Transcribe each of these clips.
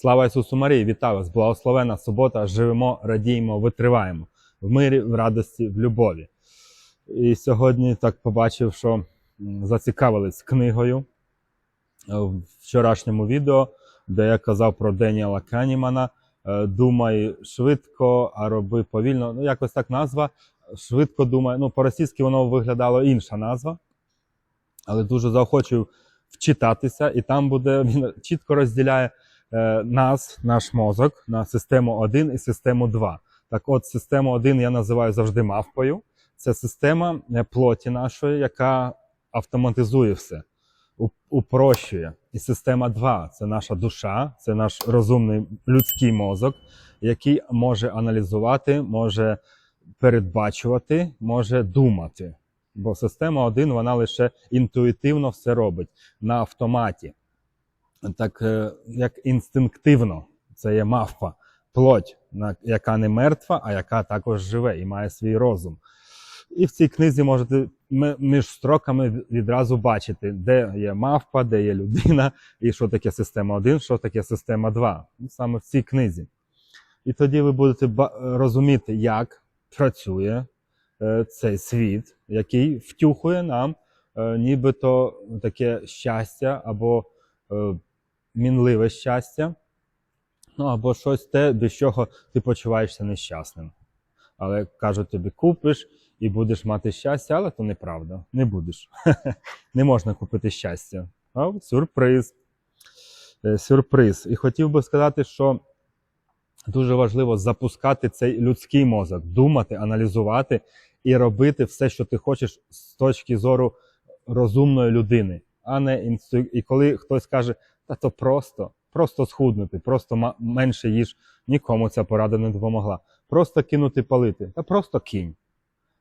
Слава Ісусу Марії, вітаю вас! Благословена субота! Живемо, радіємо, витриваємо в мирі, в радості, в любові. І сьогодні так побачив, що зацікавились книгою е, в вчорашньому відео, де я казав про Деніела Канімана. Е, Думай швидко, а роби повільно. Ну, якось так назва. Швидко думай. Ну, по-російськи воно виглядало інша назва, але дуже заохочую вчитатися, і там буде він чітко розділяє нас, наш мозок, на систему 1 і систему 2. Так от, систему 1 я називаю завжди мавпою. Це система е, плоті нашої, яка автоматизує все, упрощує. І система 2 це наша душа, це наш розумний людський мозок, який може аналізувати, може передбачувати, може думати. Бо система 1 вона лише інтуїтивно все робить на автоматі. Так е, як інстинктивно, це є мавпа, плоть, яка не мертва, а яка також живе і має свій розум. І в цій книзі можете між строками відразу бачити, де є мавпа, де є людина, і що таке система 1, що таке система 2. Ну, Саме в цій книзі. І тоді ви будете розуміти, як працює е, цей світ, який втюхує нам е, нібито таке щастя або мінливе щастя, ну або щось те, без чого ти почуваєшся нещасним. Але кажуть тобі, купиш і будеш мати щастя, але то неправда. Не будеш. Не можна купити щастя. А, сюрприз. Е, Сюрприз. І хотів би сказати, що дуже важливо запускати цей людський мозок, думати, аналізувати і робити все, що ти хочеш з точки зору розумної людини, а не інсту... І коли хтось каже, та то просто, просто схуднути, просто менше їж, нікому ця порада не допомогла. Просто кинути палити, та просто кінь.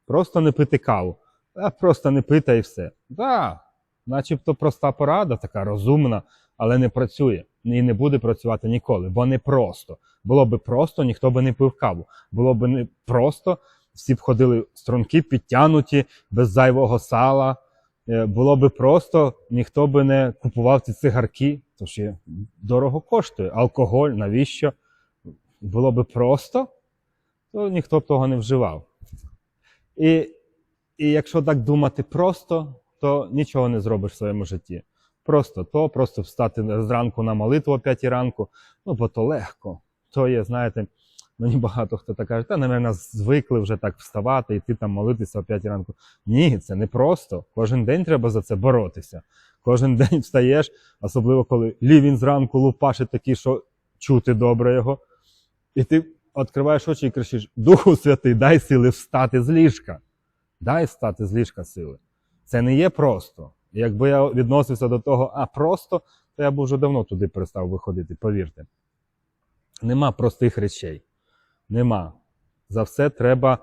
Просто не пити каву, та просто не пити і все. Да, начебто проста порада, така розумна, але не працює. І не буде працювати ніколи, бо не просто. Було би просто, ніхто би не пив каву. Було б не просто, всі б ходили струнки, підтянуті, без зайвого сала. Е, Було би просто, ніхто би не купував ці цигарки, то ж є дорого коштує. Алкоголь, навіщо? Було би просто, то ніхто б того не вживав. І, і якщо так думати просто, то нічого не зробиш в своєму житті. Просто то, просто встати зранку на молитву о 5 ранку, ну бо то легко. То є, знаєте, мені багато хто так каже, та, напевно, звикли вже так вставати, йти там молитися о 5 ранку. Ні, це не просто. Кожен день треба за це боротися. Кожен день встаєш, особливо коли лівень зранку лупашить такий, що чути добре його. І ти відкриваєш очі і кричиш: Духу Святий, дай сили встати з ліжка. Дай встати з ліжка сили. Це не є просто. Якби я відносився до того, а просто, то я б вже давно туди перестав виходити, повірте. Нема простих речей. Нема. За все треба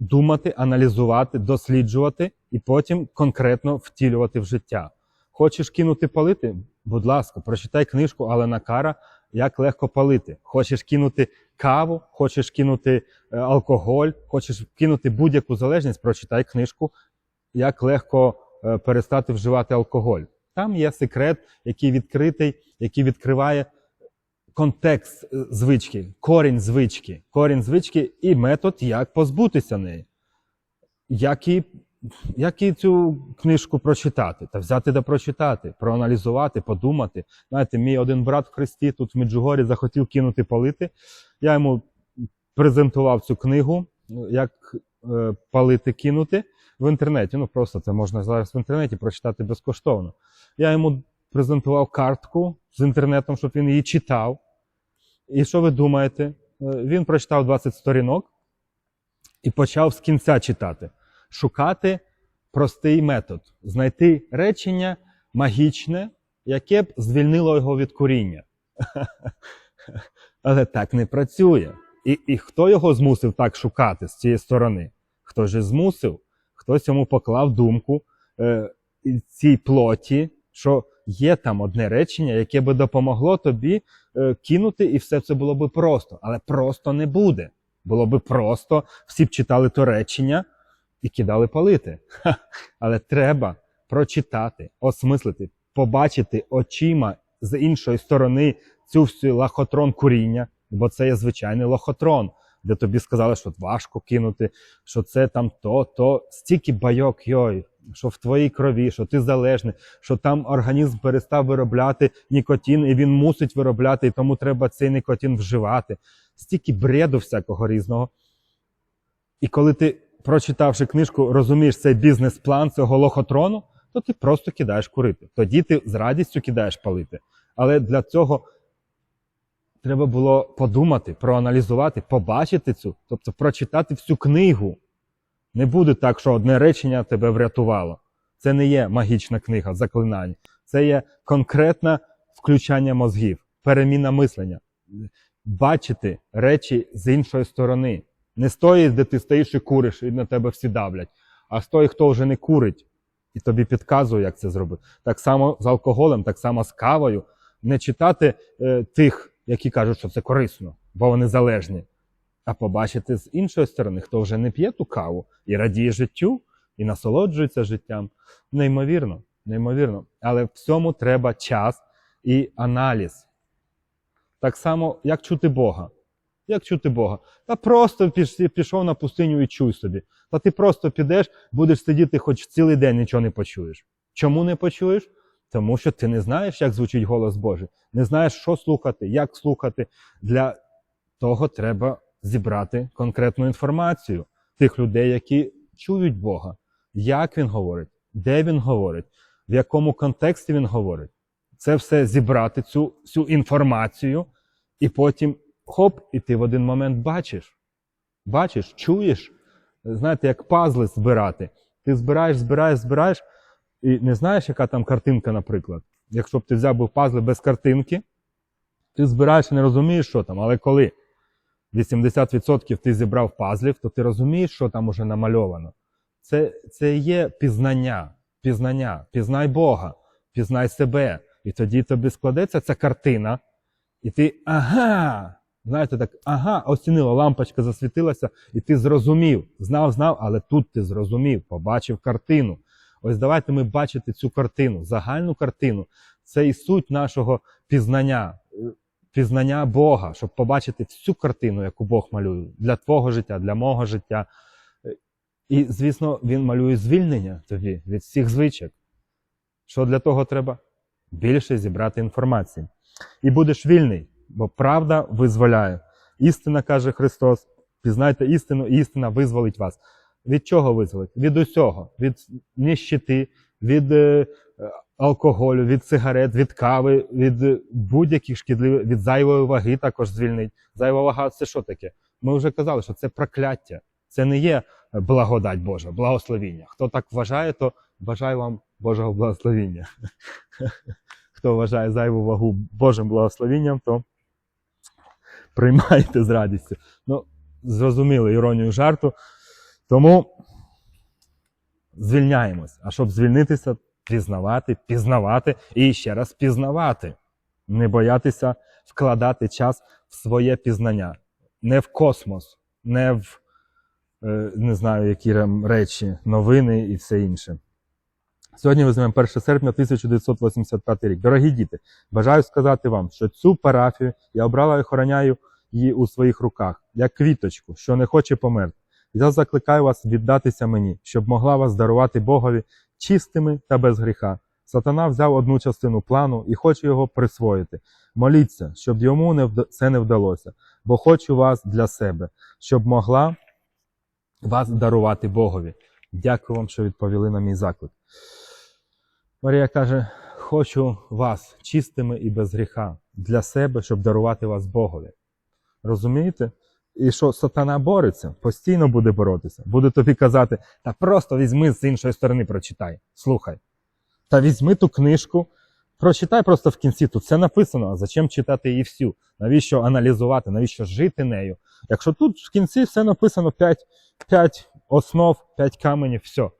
думати, аналізувати, досліджувати і потім конкретно втілювати в життя. Хочеш кинути палити? Будь ласка, прочитай книжку Алена Кара Як легко палити. Хочеш кинути каву, хочеш кинути е, алкоголь, хочеш кинути будь-яку залежність, прочитай книжку Як легко е, перестати вживати алкоголь. Там є секрет, який відкритий, який відкриває контекст е, звички, корінь звички, корінь звички і метод, як позбутися неї. Як і, як і цю книжку прочитати, та взяти да прочитати, проаналізувати, подумати. Знаєте, мій один брат в Христі тут в Меджугорі захотів кинути палити. Я йому презентував цю книгу, ну, як е, палити кинути в інтернеті. Ну просто це можна зараз в інтернеті прочитати безкоштовно. Я йому презентував картку з інтернетом, щоб він її читав. І що ви думаєте? Е, Він прочитав 20 сторінок і почав з кінця читати, шукати простий метод, знайти речення магічне, яке б звільнило його від куріння. Але так не працює. І, і хто його змусив так шукати з цієї сторони? Хто ж змусив? Хтось йому поклав думку е, цій плоті, що є там одне речення, яке би допомогло тобі е, кинути, і все це було би просто. Але просто не буде. Було би просто, всі б читали то речення і кидали палити. Ха. Але треба прочитати, осмислити, побачити очима з іншої сторони цю всю лохотрон куріння, бо це є звичайний лохотрон, де тобі сказали, що важко кинути, що це там то, то стільки байок, йой, що в твоїй крові, що ти залежний, що там організм перестав виробляти нікотин, і він мусить виробляти, і тому треба цей нікотин вживати. Стільки бреду всякого різного. І коли ти, прочитавши книжку, розумієш цей бізнес-план цього лохотрону, то ти просто кидаєш курити. Тоді ти з радістю кидаєш палити. Але для цього треба було подумати, проаналізувати, побачити цю, тобто прочитати всю книгу. Не буде так, що одне речення тебе врятувало. Це не є магічна книга заклинань. Це є конкретне включання мозгів, переміна мислення. Бачити речі з іншої сторони. Не з тої, де ти стоїш і куриш, і на тебе всі давлять, а з тої, хто вже не курить, і тобі підказує, як це зробити. Так само з алкоголем, так само з кавою. Не читати е, тих, які кажуть, що це корисно, бо вони залежні, а побачити з іншої сторони, хто вже не п'є ту каву і радіє життю, і насолоджується життям. Неймовірно, неймовірно. Але в цьому треба час і аналіз. Так само, як чути Бога. Як чути Бога? Та просто піш- пішов на пустиню і чуй собі. Та ти просто підеш, будеш сидіти хоч цілий день нічого не почуєш. Чому не почуєш? Тому що ти не знаєш, як звучить голос Божий, не знаєш, що слухати, як слухати. Для того треба зібрати конкретну інформацію тих людей, які чують Бога, як він говорить, де він говорить, в якому контексті він говорить. Це все зібрати цю всю інформацію, і потім хоп, і ти в один момент бачиш. Бачиш, чуєш. Знаєте, як пазли збирати. Ти збираєш, збираєш, збираєш, і не знаєш, яка там картинка, наприклад. Якщо б ти взяв би пазли без картинки, ти збираєш і не розумієш, що там. Але коли 80% ти зібрав пазлів, то ти розумієш, що там уже намальовано. Це, це є пізнання, пізнання, пізнай Бога, пізнай себе. І тоді тобі складеться ця картина, і ти ага. Знаєте, так, ага, оцінила, лампочка засвітилася, і ти зрозумів. Знав, знав, але тут ти зрозумів, побачив картину. Ось давайте ми бачити цю картину, загальну картину. Це і суть нашого пізнання, е, пізнання Бога, щоб побачити всю картину, яку Бог малює для твого життя, для мого життя. Е, І, звісно, він малює звільнення тобі від всіх звичок. Що для того треба? Більше зібрати інформації. І будеш вільний, бо правда визволяє. Істина, каже Христос, пізнайте істину, і істина визволить вас. Від чого визволить? Від усього, від нищити, від е, алкоголю, від сигарет, від кави, від будь-яких шкідливих, від зайвої ваги також звільнить. Зайва вага це що таке? Ми вже казали, що це прокляття. Це не є благодать Божа, благословіння. Хто так вважає, то бажаю вам Божого благословіння. Хто вважає зайву вагу Божим благословінням, то приймайте з радістю. Ну, зрозуміли іронію жарту. Тому звільняємось. А щоб звільнитися, пізнавати, пізнавати і ще раз пізнавати. Не боятися вкладати час в своє пізнання. Не в космос, не в е, не знаю, які речі, новини і все інше. Сьогодні візьмемо 1 серпня 1985 рік. Дорогі діти, бажаю сказати вам, що цю парафію я обрала і охороняю її у своїх руках, як квіточку, що не хоче померти. Я закликаю вас віддатися мені, щоб могла вас дарувати Богові чистими та без гріха. Сатана взяв одну частину плану і хоче його присвоїти. Моліться, щоб йому не вда- це не вдалося, бо хочу вас для себе, щоб могла вас дарувати Богові. Дякую вам, що відповіли на мій заклик. Марія каже: хочу вас чистими і без гріха для себе, щоб дарувати вас Богові. Розумієте? І що сатана бореться, постійно буде боротися. Буде тобі казати, та просто візьми з іншої сторони, прочитай. Слухай. Та візьми ту книжку, прочитай просто в кінці. Тут все написано, а зачем читати її всю? Навіщо аналізувати, навіщо жити нею? Якщо тут в кінці все написано 5, 5 основ, 5 каменів, все.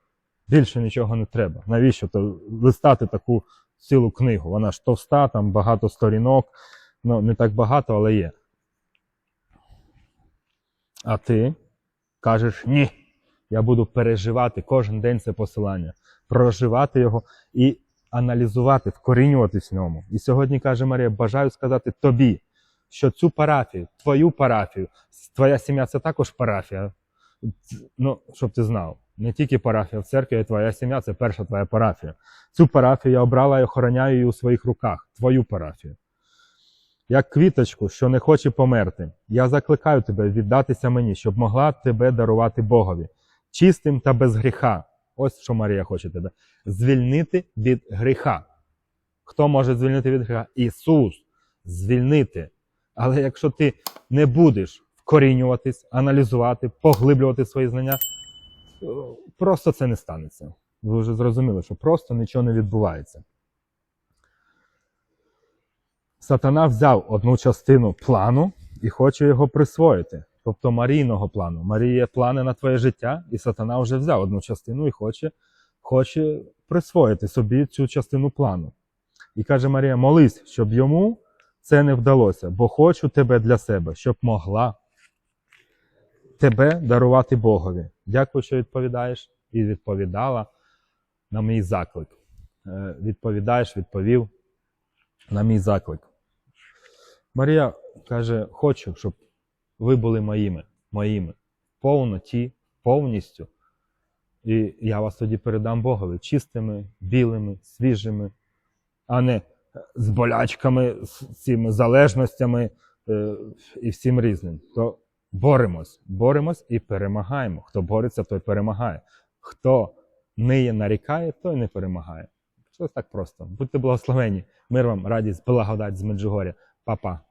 Більше нічого не треба. Навіщо то листати таку цілу книгу? Вона ж товста, там багато сторінок. Ну, не так багато, але є. А ти кажеш ні. Я буду переживати кожен день це посилання, проживати його і аналізувати, вкорінюватись в ньому. І сьогодні каже Марія: бажаю сказати тобі, що цю парафію, твою парафію, твоя сім'я це також парафія. Ну, щоб ти знав, не тільки парафія в церкві, а твоя сім'я це перша твоя парафія. Цю парафію я обрала і охороняю її у своїх руках, твою парафію. Як квіточку, що не хоче померти, я закликаю тебе віддатися мені, щоб могла тебе дарувати Богові, чистим та без гріха. Ось що Марія хоче тебе. Звільнити від гріха. Хто може звільнити від гріха? Ісус. Звільнити. Але якщо ти не будеш вкорінюватись, аналізувати, поглиблювати свої знання, просто це не станеться. Ви вже зрозуміли, що просто нічого не відбувається. Сатана взяв одну частину плану і хоче його присвоїти. Тобто Марійного плану. Марія плани на твоє життя, і сатана вже взяв одну частину і хоче, хоче присвоїти собі цю частину плану. І каже Марія: молись, щоб йому це не вдалося, бо хочу тебе для себе, щоб могла тебе дарувати Богові. Дякую, що відповідаєш, і відповідала на мій заклик. Е, Відповідаєш, відповів на мій заклик. Марія каже: хочу, щоб ви були моїми, моїми, повноті, повністю. І я вас тоді передам Богові чистими, білими, свіжими, а не з болячками, з цими залежностями е, і всім різним. То боремось, боремось і перемагаємо. Хто бореться, той перемагає. Хто ниє, нарікає, той не перемагає. Щось так просто. Будьте благословені. Мир вам, радість, благодать з Меджугоря. Па-па.